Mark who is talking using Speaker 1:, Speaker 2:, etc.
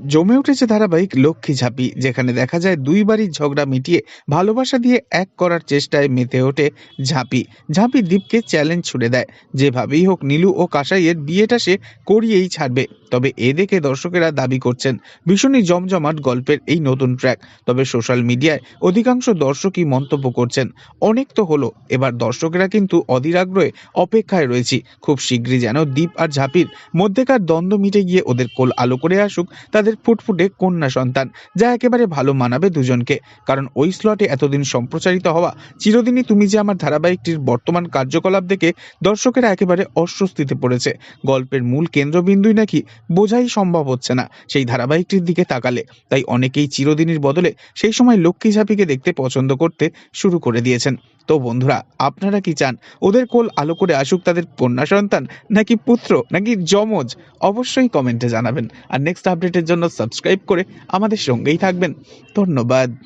Speaker 1: জমে উঠেছে ধারাবাহিক লক্ষ্মী ঝাঁপি, যেখানে দেখা যায় দুই বাড়ির ঝগড়া মিটিয়ে ভালোবাসা দিয়ে এক করার চেষ্টায় মেতে ওঠে ঝাঁপি। ঝাঁপি দীপকে চ্যালেঞ্জ ছুড়ে দেয়। যেভাবেই হোক নীলু ও কাসাইয়ের বিয়েটা সে করিয়েই ছাড়বে। তবে এ দেখে দর্শকেরা দাবি করছেন, ভীষণই জমজমাট গল্পের এই নতুন ট্র্যাক তবে সোশ্যাল মিডিয়ায় অধিকাংশ দর্শকই মন্তব্য করছেন, অনেক তো হলো, এবার দর্শকেরা কিন্তু অধীর আগ্রহে অপেক্ষায় রয়েছি। খুব শীঘ্রই যেন দীপ আর ঝাঁপির মধ্যেকার দ্বন্দ্ব মিটে গিয়ে ওদের কোল আলো করে আসুক তাদের ফুটফুটে কন্যা সন্তান, যা একেবারে ভালো মানাবে দুজনকে। কারণ ওই স্লটে এতদিন সম্প্রচারিত হওয়া, চিরদিনই তুমি যে আমার ধারাবাহিকটির বর্তমান কার্যকলাপ দেখে দর্শকেরা একেবারে অস্বস্তিতে পড়েছে। গল্পের মূল কেন্দ্রবিন্দুই নাকি বোঝাই সম্ভব হচ্ছে না সেই ধারাবাহিকটির দিকে তাকালে। তাই অনেকেই চিরদিনের বদলে সেই সময় লক্ষ্মী ঝাঁপিকে দেখতে পছন্দ করতে শুরু করে দিয়েছেন। তো বন্ধুরা, আপনারা কি চান ওদের কোল আলো করে আসুক তাদের কন্যা সন্তান, নাকি পুত্র, নাকি যমজ? অবশ্যই কমেন্টে জানাবেন। আর নেক্সট আপডেটের জন্য সাবস্ক্রাইব করে আমাদের সঙ্গেই থাকবেন। ধন্যবাদ।